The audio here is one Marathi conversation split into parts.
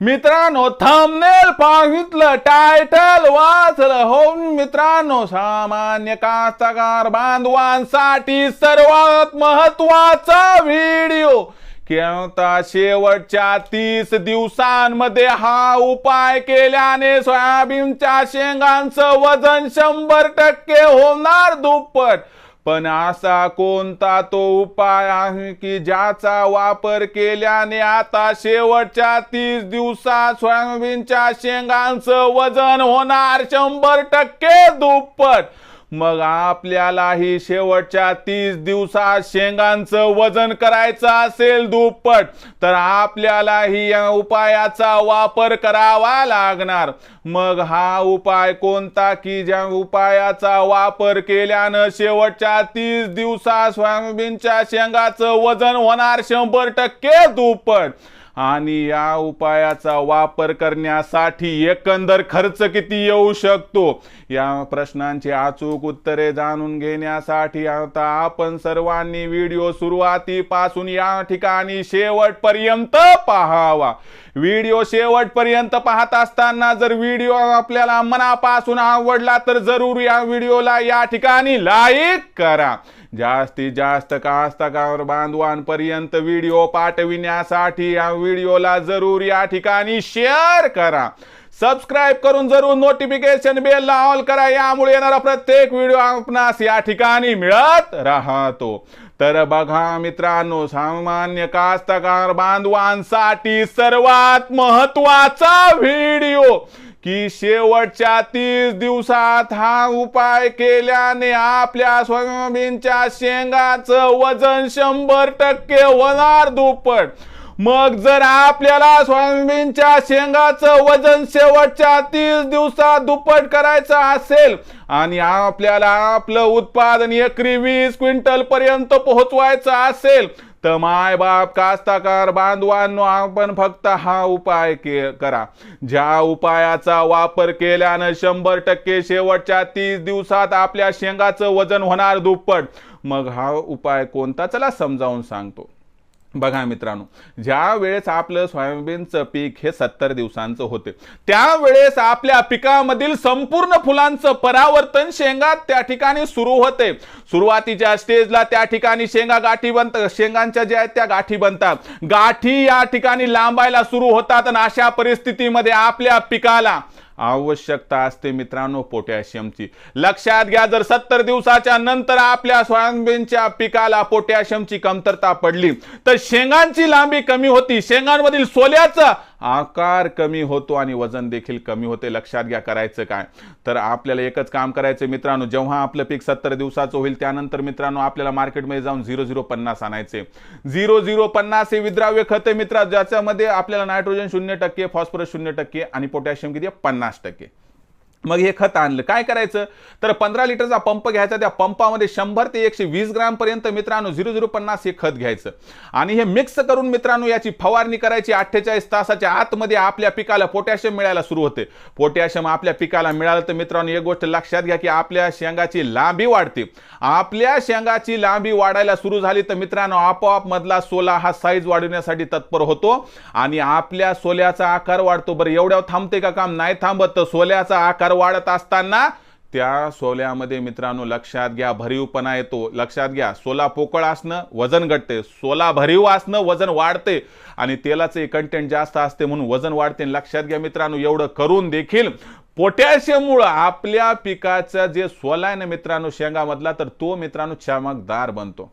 मित्रांनो थंबनेल पाहितलं टायटल वाचलं. हो मित्रांनो सामान्य कास्तकार बांधवांसाठी सर्वात महत्त्वाचा व्हिडिओ केवता शेवटच्या तीस दिवसांमध्ये हा उपाय केल्याने सोयाबीनच्या शेंगांचं वजन शंभर टक्के होणार दुप्पट. पण असा कोणता तो उपाय आहे की ज्याचा वापर केल्याने आता शेवटच्या तीस दिवसात सोयाबीनच्या शेंगांचं वजन होणार शंभर टक्के दुप्पट? मग आपल्यालाही शेवटच्या तीस दिवसात शेंगांचं वजन करायचं असेल दुप्पट तर आपल्यालाही या उपायाचा वापर करावा लागणार. मग हा उपाय कोणता? की ज्या उपायाचा वापर केल्यानं शेवटच्या तीस दिवसात सोयाबीनच्या शेंगाचं वजन होणार शंभर टक्के दुप्पट. आणि या उपायाचा वापर करण्यासाठी एकंदर खर्च किती येऊ शकतो? या प्रश्नांची अचूक उत्तरे जाणून घेण्यासाठी आता आपण सर्वांनी व्हिडिओ सुरुवातीपासून या ठिकाणी शेवटपर्यंत पाहावा. व्हिडिओ शेवटपर्यंत पाहत असताना जर व्हिडिओ आपल्याला मनापासून आवडला तर जरूर या व्हिडिओला या ठिकाणी लाईक करा. जास्तीत जास्त कास्तकार बांधवांपर्यंत व्हिडिओ पाठविण्यासाठी या व्हिडिओला जरूर या ठिकाणी शेअर करा. सबस्क्राईब करून जरूर नोटिफिकेशन बेल ऑल करा. यामुळे येणारा प्रत्येक व्हिडिओ आपणास या ठिकाणी मिळत राहतो. तर बघा मित्रांनो सामान्य कास्तकार बांधवांसाठी सर्वात महत्त्वाचा व्हिडिओ की शेवटच्या तीस दिवसात हा उपाय केल्याने आपल्या सोयाबीनच्या शेंगाचं वजन शंभर टक्के होणार दुप्पट. मग जर आपल्याला सोयाबीनच्या शेंगाचं वजन शेवटच्या तीस दिवसात दुप्पट करायचं असेल आणि आपल्याला आपलं उत्पादन एकरी वीस क्विंटल पर्यंत पोहोचवायचं असेल तर माय बाप कास्ताकार बांधवांनो आपण फक्त हा उपाय के करा. ज्या उपायाचा वापर केल्यानं शंभर टक्के शेवटच्या तीस दिवसात आपल्या शेंगाचं वजन होणार दुप्पट. मग हा उपाय कोणता? चला समजावून सांगतो. बघा मित्रांनो ज्या वेळेस आपलं सोयाबीनचं पीक हे सत्तर दिवसांचं होते त्यावेळेस आपल्या पिकामधील संपूर्ण फुलांचं परावर्तन शेंगात त्या ठिकाणी सुरू होते. सुरुवातीच्या स्टेजला त्या ठिकाणी शेंगा गाठी बनतात शेंगांच्या ज्या आहेत त्या गाठी बनतात. गाठी या ठिकाणी लांबायला सुरू होतात आणि अशा परिस्थितीमध्ये आपल्या पिकाला आवश्यकता असते मित्रांनो पोटॅशियमची. लक्षात घ्या जर सत्तर दिवसाच्या नंतर आपल्या सोयाबीनच्या पिकाला पोटॅशियमची कमतरता पडली तर शेंगांची लांबी कमी होती. शेंगांमधील सोल्याचं आकार कमी होतो आणि वजन देखील कमी होते. लक्षात घ्या करायचं काय? तर आपल्याला एकच काम करायचं मित्रांनो. जेव्हा आपलं पीक सत्तर दिवसाचं होईल त्यानंतर मित्रांनो आपल्याला मार्केटमध्ये जाऊन झिरो झिरो पन्नास आणायचे झिरो झिरो पन्नास हे विद्राव्य खत आहे मित्रा ज्याच्यामध्ये आपल्याला नायट्रोजन शून्य टक्के फॉस्फरस शून्य टक्के आणि पोटॅशियम किती पन्नास टक्के. मग हे खत आणलं. काय करायचं? तर पंधरा लिटरचा पंप घ्यायचा. त्या पंपामध्ये शंभर ते एकशे वीस ग्रामपर्यंत मित्रांनो झिरो झिरो पन्नास हे खत घ्यायचं. आणि हे मिक्स करून मित्रांनो याची फवारणी करायची. अठ्ठेचाळीस तासाच्या आतमध्ये आपल्या पिकाला पोटॅशियम मिळायला सुरू होते. पोटॅशियम आपल्या पिकाला मिळालं तर मित्रांनो एक गोष्ट लक्षात घ्या की आपल्या शेंगाची लांबी वाढते. आपल्या शेंगाची लांबी वाढायला सुरू झाली तर मित्रांनो आपोआप मधला सोला हा साईज वाढवण्यासाठी तत्पर होतो. आणि आपल्या सोल्याचा आकार वाढतो. बरं एवढ्यावर थांबते का काम? नाही थांबत. तर सोल्याचा आकार वाढत असताना त्या सोल्यामध्ये मित्रांनो लक्षात घ्या भरीवपणा येतो. लक्षात घ्या सोला पोकळ असणं वजन घटते. सोला भरीव असणं वजन वाढते आणि तेलाचे कंटेंट जास्त असते म्हणून वजन वाढते. लक्षात घ्या मित्रांनो एवढं करून देखील पोटॅशियममुळं आपल्या पिकाचं जे सोला आहे ना मित्रांनो शेंगामधला तर तो मित्रांनो चमकदार बनतो.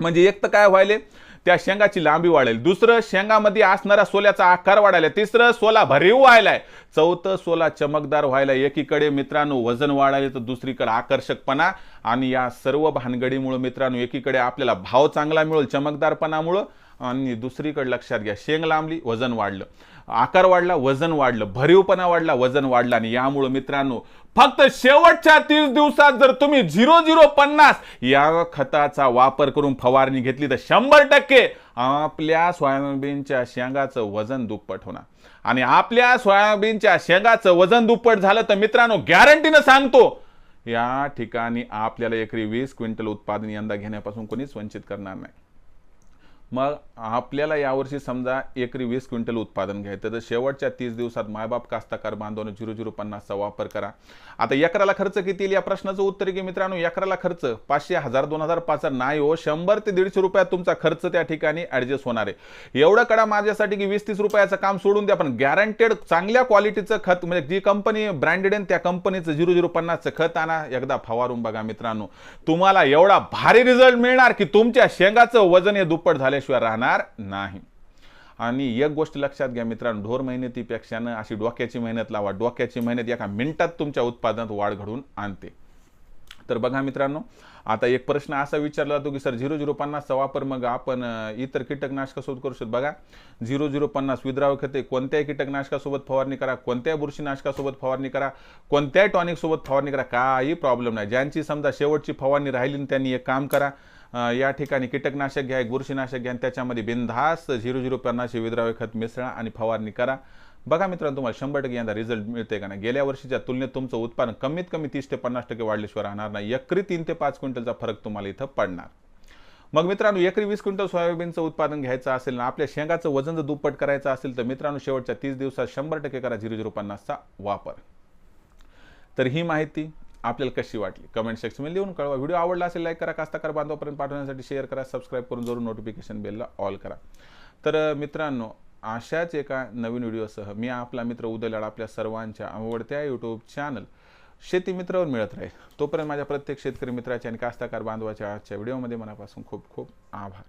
म्हणजे एक तर काय व्हायले त्या शेंगाची लांबी वाढेल. दुसरं शेंगामध्ये असणारा सोल्याचा आकार वाढायला. तिसरं सोला भरीव व्हायलाय. चौथं सोला चमकदार व्हायला. एकीकडे मित्रांनो वजन वाढायला तर दुसरीकडे आकर्षकपणा आणि या सर्व भानगडीमुळे मित्रांनो एकीकडे आपल्याला भाव चांगला मिळेल चमकदारपणामुळं आणि दुसरीकडे लक्षात घ्या शेंग लांबली वजन वाढलं. आकार वाढला वजन वाढलं भरीवपणा वाढला वजन वाढला. आणि यामुळं मित्रांनो फक्त शेवटच्या तीस दिवसात जर तुम्ही झिरो झिरो पन्नास या खताचा वापर करून फवारणी घेतली तर शंभर टक्के आपल्या सोयाबीनच्या शेंगाचं वजन दुप्पट होणार. आणि आपल्या सोयाबीनच्या शेंगाचं वजन दुप्पट झालं तर मित्रांनो गॅरंटीनं सांगतो या ठिकाणी आपल्याला एकरी वीस क्विंटल उत्पादन यंदा घेण्यापासून कोणीच वंचित करणार नाही. मग आपल्याला यावर्षी समजा एकरी वीस क्विंटल उत्पादन घ्यायचं तर शेवटच्या तीस दिवसात मायबाप कास्ताकार बांधवून झिरो झिरो पन्नासचा वापर करा. आता एकराला खर्च किती येईल या प्रश्नाचं उत्तर की मित्रांनो. एकराला खर्च पाचशे हजार दोन हजार पाच हजार नाही हो शंभर ते दीडशे रुपयात तुमचा खर्च त्या ठिकाणी ॲडजस्ट होणार आहे. एवढं कडा माझ्यासाठी की वीस तीस रुपयाचं काम सोडून द्या पण गॅरंटेड चांगल्या क्वालिटीचं खत म्हणजे जी कंपनी ब्रँडेड आहे त्या कंपनीचं झिरो झिरो पन्नासचं खत आणा. एकदा फवारून बघा मित्रांनो. तुम्हाला एवढा भारी रिझल्ट मिळणार की तुमच्या शेंगाचं वजन हे दुप्पट झालं झाल्याशिवाय राहणार नाही. आणि एक गोष्ट लक्षात घ्या मित्रांनो ढोर मेहनतीपेक्षानं अशी डोक्याची मेहनत लावा. डोक्याची मेहनत एका मिनिटात तुमच्या उत्पादनात वाढ घडून आणते. तर बघा मित्रांनो आता एक प्रश्न असा विचारला जातो की सर झिरो झिरो पन्नासचा वापर मग आपण इतर कीटकनाशकासोबत करू शकतो? बघा झिरो झिरो पन्नास विद्राव खते कोणत्याही कीटकनाशकासोबत फवारणी करा कोणत्याही बुरशीनाशकासोबत फवारणी करा कोणत्याही टॉनिक सोबत फवारणी करा काही प्रॉब्लेम नाही. ज्यांची समजा शेवटची फवारणी राहिली त्यांनी एक काम करा या ठिकाणी कीटकनाशक घ्या एक बुरशीनाशक घ्या आणि त्याच्यामध्ये बिनधास्त झिरो झिरो पन्नासशे विद्राव्य खत मिसळा आणि फवारणी करा. बघा मित्रांनो तुम्हाला शंभर टक्के यंदा रिझल्ट मिळते का नाही? गेल्या वर्षीच्या तुलनेत तुमचं उत्पादन कमीत कमी तीस ते पन्नास टक्के वाढल्याशिवाय राहणार नाही. एकरी तीन ते पाच क्विंटलचा फरक तुम्हाला इथं पडणार. मग मित्रांनो एकरी वीस क्विंटल सोयाबीनचं उत्पादन घ्यायचं असेल ना आपल्या शेंगाचं वजन जर दुप्पट करायचं असेल तर मित्रांनो शेवटच्या तीस दिवसात शंभर टक्के करा झिरो झिरो पन्नासचा वापर. तर ही माहिती आपल्याला कशी वाटली? कमेंट सेक्शनमध्ये लिहून कळवा. व्हिडिओ आवडला असेल लाईक करा. कास्ताकार बांधवापर्यंत पाठवण्यासाठी शेअर करा. सबस्क्राईब करून जरूर नोटिफिकेशन बेलला ऑल करा. तर मित्रांनो अशाच एका नवीन व्हिडिओसह मी आपला मित्र उदय लाड आपल्या सर्वांच्या आवडत्या यूट्यूब चॅनल शेती मित्रावर मिळत राहील. तोपर्यंत माझ्या प्रत्येक शेतकरी मित्राच्या आणि कास्ताकार बांधवाच्या आजच्या व्हिडिओमध्ये मनापासून खूप खूप आभार.